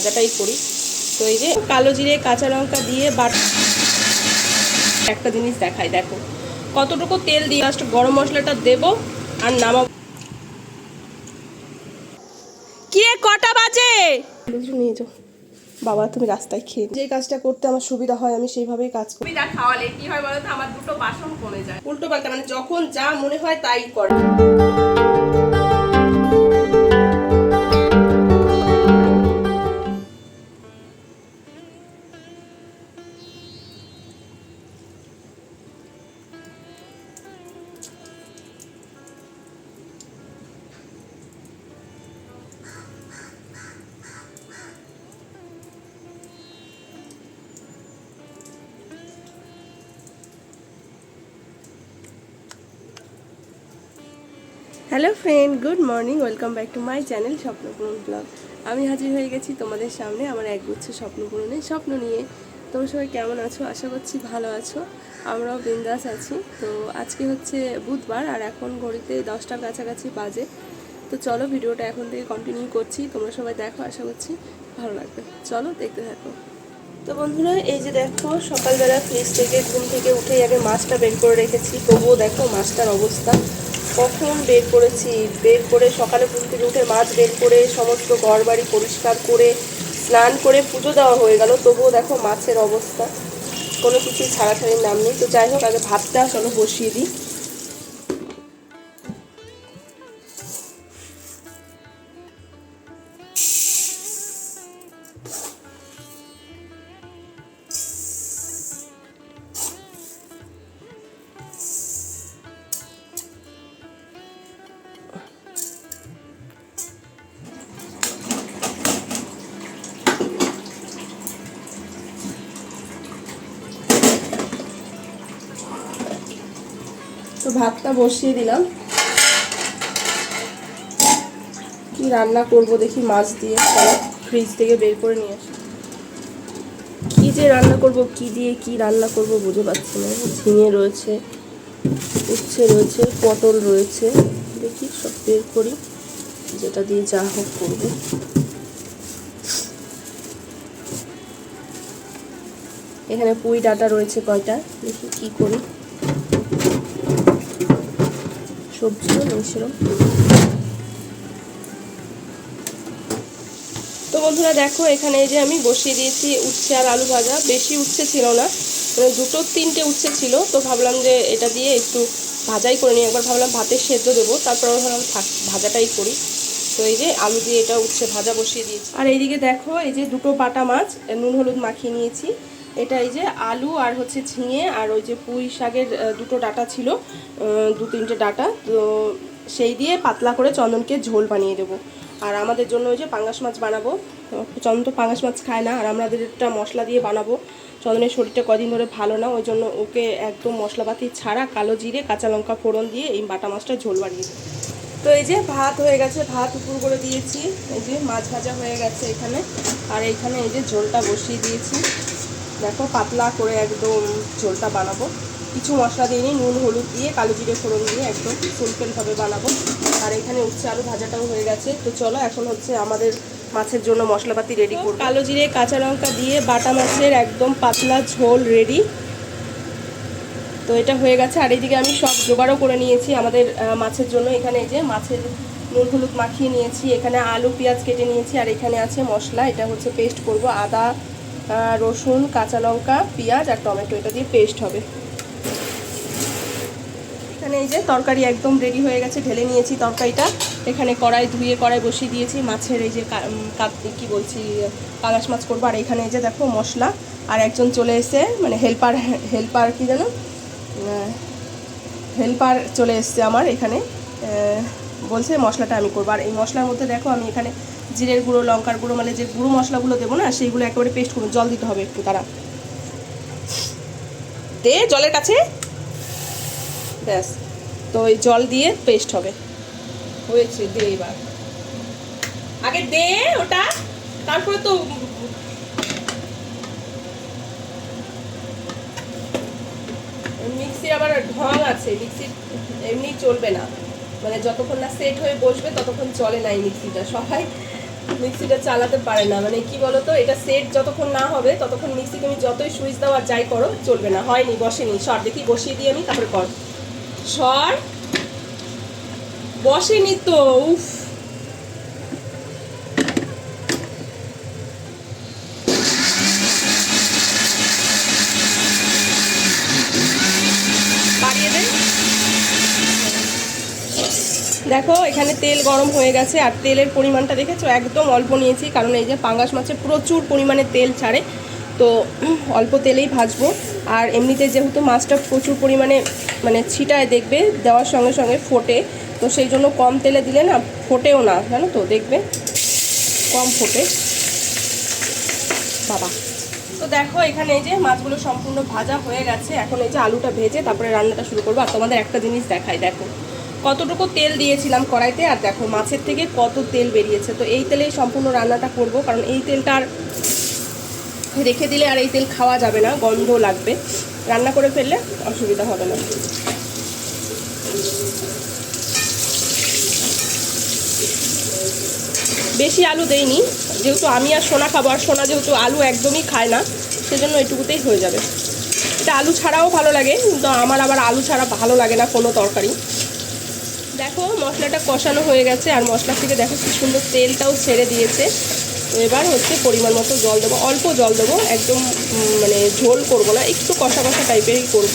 ভাজাটাই করি। তো এই যে কালো জিরে কাঁচা লঙ্কা দিয়ে বাট একটা জিনিস দেখাই দেখো। কতটুকু তেল দিয়ে লাস্ট গরম মশলাটা দেবো আর নামাবো। কি কটা বাজে? নিয়ে যাও। বাবা তুমি রাস্তায় খেয়ে যে কাজটা করতে আমার সুবিধা হয় আমি সেইভাবেই কাজ করি। সুবিধা খাওয়ালে কি হয় বলো তো আমার দুটো বাসন কমে যায়। উল্টো পাল্টা মানে যখন যা মনে হয় তাই করে। Hello friend, good morning, welcome back to my channel Swapnapuran blog. আমি হাজির হয়ে গেছি তোমাদের সামনে আমার একগুচ্ছ স্বপ্নপূরণের স্বপ্ন নিয়ে। তোমরা সবাই কেমন আছো? আশা করছি ভালো আছো। আমরাও বিন্দাস আছি। তো আজকে হচ্ছে বুধবার আর এখন ঘড়িতে দশটার কাছাকাছি বাজে। তো চলো ভিডিওটা এখন থেকে কন্টিনিউ করছি। তোমরা সবাই দেখো, আশা করছি ভালো লাগবে। চলো দেখতে থাকো। তো বন্ধুরা, এই যে দেখো, সকালবেলা ফ্রিজ থেকে, ঘুম থেকে উঠেই আগে মাছটা বের করে রেখেছি। তবুও দেখো মাছটার অবস্থা। কখন বের করেছি। বের করে সকালে ঘুম থেকে উঠে মাছ বের করে সমস্ত ঘর বাড়ি পরিষ্কার করে স্নান করে পুজো দেওয়া হয়ে গেল। তবুও দেখো মাছের অবস্থা। কোনো কিছুই ছাড়াছাড়ির নাম নেই। তো যাই হোক, আগে ভাতটা চলো বসিয়ে দিই। তো ভাতটা বসিয়ে দিলাম। কি রান্না করব দেখি মাছ দিয়ে। ফ্রিজ থেকে বের করে নিয়ে আসি। কি যে রান্না করব, কি দিয়ে কি রান্না করব বুঝে পাচ্ছি না। ঝিঙে রয়েছে, উচ্ছে রয়েছে, পটল রয়েছে। দেখি, সব বের করি। যেটা দিয়ে যা হোক করব। এখানে পুঁই ডাটা রয়েছে কয়টা? দেখি কি করি। সবজিও নেই তো বন্ধুরা দেখো, এখানে যে আমি বসিয়ে দিয়েছি উচ্ছে আর আলু ভাজা। বেশি উচ্ছে ছিল না মানে দুটো তিনটে উচ্ছে ছিল। তো ভাবলাম যে এটা দিয়ে একটু ভাজাই করে নিই। একবার ভাবলাম ভাতের সেদ্ধ দেবো তারপর ভাবলাম থাক, ভাজাটাই করি। তো এই যে আলু দিয়ে এটা উচ্ছে ভাজা বসিয়ে দিয়েছি। আর এইদিকে দেখো, এই যে দুটো বাটা মাছ, নুন, হলুদ মাখিয়ে নিয়েছি। এটা এই যে আলু আর হচ্ছে ঝিঙে আর ওই যে পুঁই শাকের দুটো ডাটা ছিল দু তিনটে ডাটা। তো সেই দিয়ে পাতলা করে চন্দনকে ঝোল বানিয়ে দেবো। আর আমাদের জন্য ওই যে পাঙ্গাস মাছ বানাবো। চন্দন তো পাঙ্গাস মাছ খায় না, আর আমাদের একটা মশলা দিয়ে বানাবো। চন্দনের শরীরটা কদিন ধরে ভালো না, ওই জন্য ওকে একদম মশলাপাতি ছাড়া কালো জিরে, কাঁচা লঙ্কা ফোড়ন দিয়ে এই বাটা মাছটা ঝোল বানিয়ে দেবো। তো এই যে ভাত হয়ে গেছে, ভাত উপর করে দিয়েছি। এই যে মাছ ভাজা হয়ে গেছে এখানে। আর এইখানে এই যে ঝোলটা বসিয়ে দিয়েছি। দেখো, পাতলা করে একদম ঝোলটা বানাবো। কিছু মশলা দিয়ে নুন, হলুদ দিয়ে, কালো জিরে, ফোড়ন দিয়ে একদম সিম্পলভাবে বানাবো। আর এখানে উচ্ছে আলু ভাজাটাও হয়ে গেছে। তো চলো, এখন হচ্ছে আমাদের মাছের জন্য মশলাপাতি রেডি করব। কালো জিরে, কাঁচা লঙ্কা দিয়ে বাটা মাছের একদম পাতলা ঝোল রেডি তো এটা হয়ে গেছে। আর এইদিকে আমি সব জোগাড়ও করে নিয়েছি আমাদের মাছের জন্য। এখানে যে মাছের নুন, হলুদ মাখিয়ে নিয়েছি। এখানে আলু, পেঁয়াজ কেটে নিয়েছি। আর এখানে আছে মশলা। এটা হচ্ছে পেস্ট করব। আদা রসুন, কাঁচা লঙ্কা, পেঁয়াজ আর টমেটো, এটা দিয়ে পেস্ট হবে। এখানে এই যে তরকারি একদম রেডি হয়ে গেছে, ঢেলে নিয়েছি তরকারিটা। এখানে কড়াই ধুয়ে কড়াই বসিয়ে দিয়েছি, মাছের এই যে কা- বলছি, পাঙাশ মাছ করব। আর এখানে এই যে দেখো মশলা, আর একজন চলে এসে মানে হেল্পার হেল্পার কি জানো হেল্পার চলে এসছে আমার এখানে। বলছে মশলাটা আমি করব। আর এই মশলার মধ্যে দেখো আমি এখানে জিরের গুঁড়ো, লঙ্কার গুঁড়ো মানে যে গুঁড়ো মশলাগুলো দেবো না, সেইগুলো একেবারে পেস্ট করব। জল দিতে হবে একটু তারা দে জলের কাছে। ব্যাস। তো ওই জল দিয়ে পেস্ট হবে। হয়েছে, দে এবার। আগে দে ওটা, তারপরে তো মিক্সির আবার ঢং আছে মিক্সি এমনি চলবে না। মানে যতক্ষণ না সেট হয়ে বসবে, ততক্ষণ চলে না এই মিক্সিটা। সবাই মিক্সিটা চালাতে পারে না। মানে কি বলতো, এটা সেট যতক্ষণ না হবে, ততক্ষণ মিক্সি তুমি যতই সুইচ দাও যাই করো, চলবে না। হয়নি, বসেনি। সর, দেখি বসিয়ে দিই আমি তারপরে কর। সর। বসেনি তো, উফ বাড়িয়ে দে দেখো, এখানে তেল গরম হয়ে গেছে আর তেলের পরিমাণটা দেখেছ? একদম অল্প নিয়েছি, কারণ এই যে পাঙ্গাস মাছে প্রচুর পরিমাণে তেল ছাড়ে। তো অল্প তেলেই ভাজবো। আর এমনিতে যেহেতু মাছটা প্রচুর পরিমাণে মানে ছিটায় দেখবে, দেওয়ার সঙ্গে সঙ্গে ফোটে। তো সেই জন্য কম তেলে দিলে না ফোটেও না, জানো তো, দেখবে? কম ফোটে। বাবা। তো দেখো, এখানে এই যে মাছগুলো সম্পূর্ণ ভাজা হয়ে গেছে। এখন এই যে আলুটা ভেজে তারপরে রান্নাটা শুরু করব। আর তোমাদের একটা জিনিস দেখাই, দেখো। কতটুকু তেল দিয়েছিলাম কড়াইতে আর দেখো মাছের থেকে কত তেল বেরিয়েছে। তো এই তেলেই সম্পূর্ণ রান্নাটা করব, কারণ এই তেলটা আর রেখে দিলে আর এই তেল খাওয়া যাবে না, গন্ধ লাগবে। রান্না করে ফেললে অসুবিধা হবে না। বেশি আলু দেইনি, যেহেতু আমি আর সোনা খাব, আর সোনা যেহেতু আলু একদমই খায় না, সেজন্য এটুকুতেই হয়ে যাবে। এটা আলু ছাড়াও ভালো লাগে, কিন্তু আমার আবার আলু ছাড়া ভালো লাগে না কোনো তরকারি। দেখো মশলাটা কষানো হয়ে গেছে আর মশলা থেকে দেখো কি সুন্দর তেলটাও ছেড়ে দিয়েছে। এবার হচ্ছে পরিমাণ মতো জল দেবো, অল্প জল দেবো, একদম মানে ঝোল করব না, একটু কষা কষা টাইপেরই করব।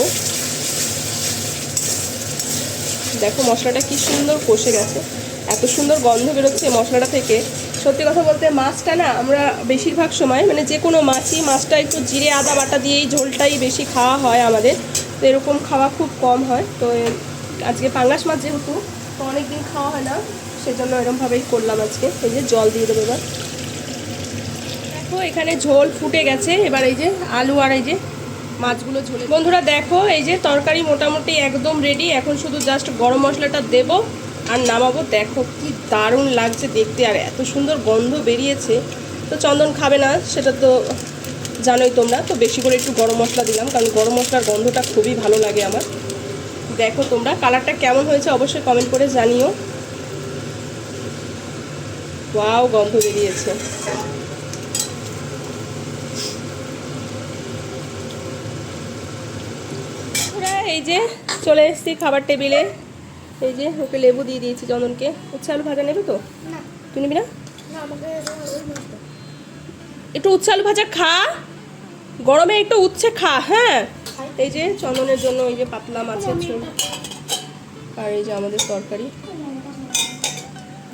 দেখো মশলাটা কি সুন্দর কষে গেছে, এত সুন্দর গন্ধ বেরোচ্ছে মশলাটা থেকে। সত্যি কথা বলতে মাছটা না, আমরা বেশিরভাগ সময় মানে যে কোনো মাছই, মাছটা একটু জিরে, আদা, বাটা দিয়েই ঝোলটাই বেশি খাওয়া হয় আমাদের। তো এরকম খাওয়া খুব কম হয়। তো আজকে পাঙ্গাস মাছ যেহেতু অনেক দিন খাওয়া হয় না, সেজন্য এরকমভাবেই করলাম আজকে। এই যে জল দিয়ে দেবো এবার। দেখো, এখানে ঝোল ফুটে গেছে। এবার এই যে আলু আর এই যে মাছগুলো ঝোলে বন্ধুরা, দেখো, এই যে তরকারি মোটামুটি একদম রেডি এখন শুধু জাস্ট গরম মশলাটা দেব আর নামাবো। দেখো, কি দারুণ লাগছে দেখতে। আর এত সুন্দর গন্ধ বেরিয়েছে। তো চন্দন খাবে না, সেটা তো জানোই তোমরা। তো বেশি করে একটু গরম মশলা দিলাম, কারণ গরম মশলার গন্ধটা খুবই ভালো লাগে আমার। দেখো তোমরা কালারটা কেমন হয়েছে অবশ্যই কমেন্ট করে জানিও। ওয়াও গন্ধ বেরিয়েছে। এই যে চলে এসেছি খাবার টেবিলে। এই যে ওকে লেবু দিয়ে দিয়েছি চন্দনকে। উচ্ছে আলু ভাজা নেবে তো? তুই নিবি না? একটু উচ্ছে আলু ভাজা খা। গরমে একটু উচ্ছে খা হ্যাঁ? এই যে চন্দনের জন্য এই যে পাতলা মাছের ঝোল। আর এই যে আমাদের তরকারি।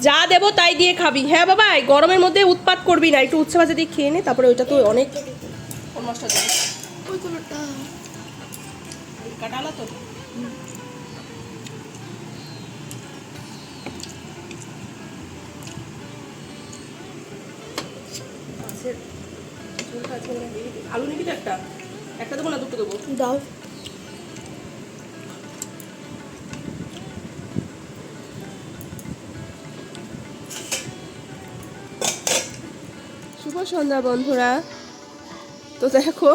যা দেবো তাই দিয়ে খাবি। হ্যাঁ বাবা গরমের মধ্যে উৎপাত করবি না। একটু উচ্ছে ভাজা দিয়ে খেয়ে নে তারপরে ওইটা তো অনেক দেবে। কাটালা তো। আলু নিবি তো একটা? একটা দেবো না, দুটো দেবো? দাও। শুভ সন্ধ্যা, বন্ধুরা। তো দেখো,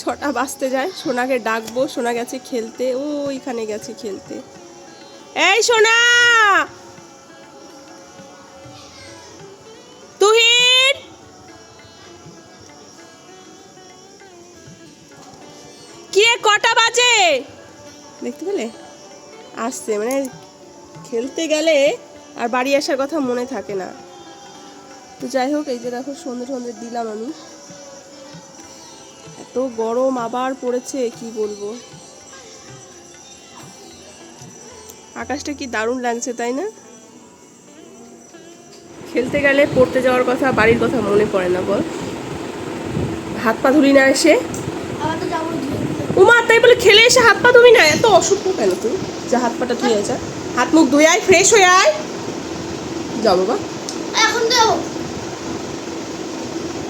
ছটা বাজতে যায়, সোনাকে ডাকবো, সোনা গেছে খেলতে, ও ওইখানে গেছে খেলতে। এই সোনা! কটা বাজে? দেখতে পেলে? আসছে মানে খেলতে গেলে আর বাড়ি আসার কথা মনে থাকে না। তো যাই হোক এই যে দেখো সন্ধে সন্ধে দিলাম আমি। এত গরম আবার পড়েছে কি বলব? আকাশটা কি দারুণ লাগছে তাই না? খেলতে গেলে পড়তে যাওয়ার কথা বাড়ির কথা মনে পড়ে না বল। হাত পা ধুলি না এসে? উমা তাই বলে খেলে এসে হাত পা ধুবি না? এত অসুখ কেন তুই? যা হাত পাটা ধুয়ে যা। হাত মুখ ধুয়ে আয় ফ্রেশ হয়ে আয়। যাও বাবা এখন তো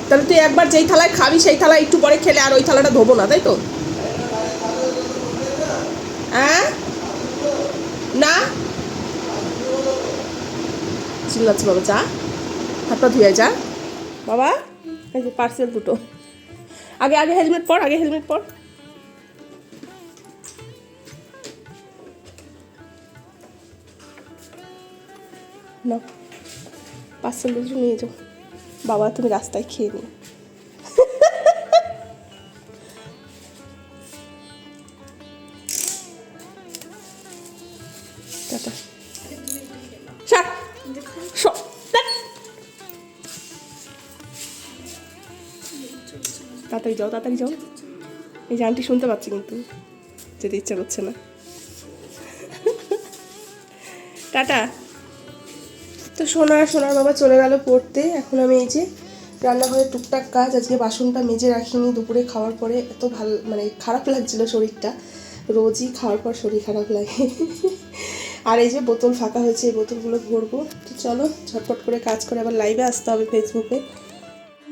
তাহলে তুই একবার যেই থালায় খাবি সেই থালায় একটু পরে খেলে আর ওই থালাটা ধোবো না তাই তো? হ্যাঁ না? চিল্লাচ্ছে বাবা যা। হাত পা ধুয়ে যা। বাবা এই যে পার্সেল দুটো। আগে আগে হেলমেট পর আগে হেলমেট পর। না পার্সেল দুটো নিয়ে যাও। বাবা, তুমি রাস্তায় খেয়ে নিও। তাড়াতাড়ি যাও তাড়াতাড়ি যাও। এই যে শুনতে পাচ্ছি কিন্তু, যেতে ইচ্ছা করছে না। টাটা। তো সোনা, সোনার বাবা চলে গেল পড়তে। এখন আমি এই যে রান্নাঘরের টুকটাক কাজ, আজকে বাসনটা মেজে রাখিনি, দুপুরে খাওয়ার পরে এত ভালো মানে খারাপ লাগছিল শরীরটা। রোজই খাওয়ার পর শরীর খারাপ লাগে। আর এই যে বোতল ফাঁকা হয়েছে, এই বোতলগুলো ভরবো। তো চলো, ঝটপট করে কাজ করে আবার লাইভে আসতে হবে ফেসবুকে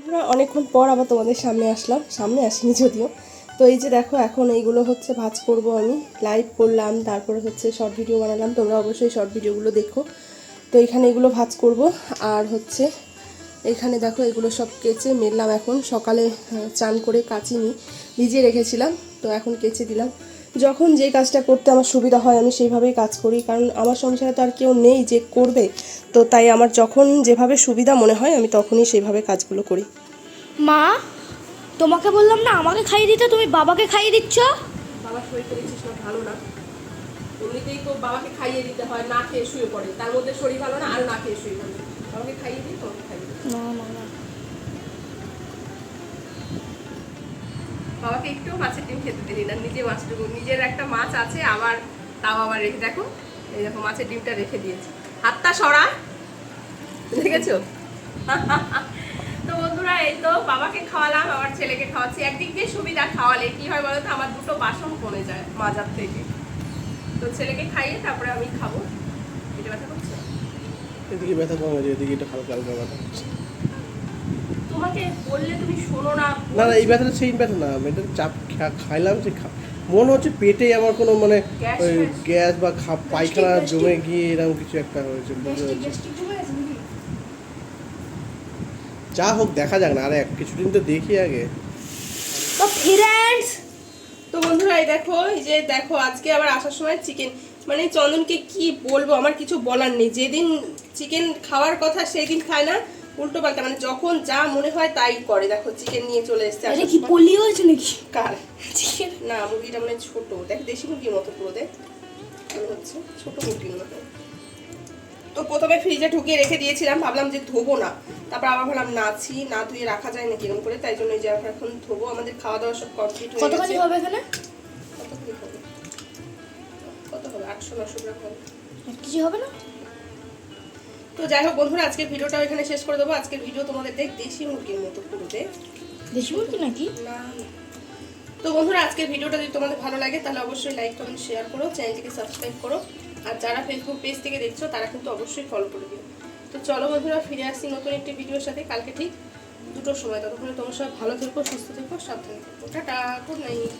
আমরা অনেকক্ষণ পর আবার তোমাদের সামনে আসলাম। সামনে আসিনি যদিও। তো এই যে দেখো, এখন এইগুলো হচ্ছে ভাজ করব আমি। লাইভ করলাম, তারপরে হচ্ছে শর্ট ভিডিও বানালাম। তোমরা অবশ্যই শর্ট ভিডিওগুলো দেখো। তো এখানে এগুলো ভাজ করব। আর হচ্ছে এখানে দেখো এগুলো সব কেচে মেললাম এখন। সকালে চান করে কাচিনি ভিজিয়ে রেখেছিলাম তো এখন কেচে দিলাম। যখন যে কাজটা করতে আমার সুবিধা হয় আমি সেইভাবেই কাজ করি কারণ আমার সংসারে তো আর কেউ নেই যে করবে। তো তাই আমার যখন যেভাবে সুবিধা মনে হয় আমি তখনই সেইভাবে কাজগুলো করি। মা তোমাকে বললাম না আমাকে খাইয়ে দিতে তুমি বাবাকে খাইয়ে দিচ্ছ? বাবা শরীর করেছিস না ভালো না। এমনিতেই তো বাবাকে খাইয়ে দিতে হয় না খেয়ে শুয়ে পড়ে। তার মধ্যে শরীর ভালো না আর না খেয়ে শুয়ে পড়ে। বাবাকে খাইয়ে দিই তোমাকে খাইয়ে বাবাকে একটু মাছের ডিম খেতে দিলি না নিজে মাছটুকু নিজের একটা মাছ আছে আবার তাও আবার রেখে দেখো এই দেখো মাছের ডিমটা রেখে দিয়েছি। হাতটা সরা দেখেছ? তো বন্ধুরা এই তো বাবাকে খাওয়ালাম আমার ছেলেকে খাওয়াচ্ছি। একদিক দিয়ে সুবিধা খাওয়ালে কি হয় বলতো আমার দুটো বাসন কমে যায় মাজার থেকে। তো ছেলেকে খাইয়ে তারপরে আমি খাব। এটা ব্যথা করছে? এদিকে ব্যথা কম হয়েছে এদিকে একটু হালকা হালকা ব্যথা তোমাকে বললে তুমি শোনো না। না না এই ব্যথাটা সেই ব্যথা না এটা চাপ খাইলাম যে মনে হচ্ছে পেটে আমার কোনো মানে গ্যাস বা পায়খানা জমে গিয়ে এরকম কিছু একটা হয়েছে যা হোক দেখা যাক না আরে এক কিছুদিন তো দেখি আগে। তো ফ্রেন্ডস তো বন্ধুরা এই দেখো এই যে দেখো আজকে আবার আসার সময় চিকেন মানে চন্দনকে কি বলব আমার কিছু বলার নেই। যেদিন চিকেন খাওয়ার কথা সেই দিন খায় না উল্টো পাল্টা মানে যখন যা মনে হয় তাই করে। দেখো চিকেন নিয়ে চলে এসছে আরে কি। পলি হয়েছে নাকি? কার? চিকেন না মুরগিটা মানে ছোট। দেখ দেশি মুরগির মতো পুরো দেখ। হচ্ছে ছোট মুরগির মতো। তো প্রথমে ফ্রিজে ঢুকিয়ে রেখে দিয়েছিলাম ভাবলাম যে ধোবো না। তারপর আবার ভাবলাম নাছি না ধুয়ে রাখা যায় না কিরম করে। তাই জন্য যে এখন ধোবো। আমাদের খাওয়া দাওয়া সব কমপ্লিট হয়ে গেছে। হবে এখানে? কত করে হবে? কত হবে? আটশো নশো গ্রাম হবে। কিছু হবে না? তো যাই হোক বন্ধুরা আজকের ভিডিওটা এখানে শেষ করে দেবো। আজকের ভিডিও তোমাদের দেখ দেশি মুরগির মতো পুরো দেখ দেশি মুরগি নাকি? না। তো বন্ধুরা আজকের ভিডিওটা যদি তোমাদের ভালো লাগে তাহলে অবশ্যই লাইক কমেন্ট শেয়ার করো। চ্যানেলটিকে সাবস্ক্রাইব করো। আর যারা ফেসবুক পেজ থেকে দেখছ, তারা কিন্তু অবশ্যই ফলো করে দিও। তো চলো বন্ধুরা, ফিরে আসছি নতুন একটি ভিডিওর সাথে। কালকে ঠিক দুটোর সময়। ততক্ষণে তোমার সবাই ভালো থেকো, সুস্থ থেকো, সাবধানে থেকো। Tata good night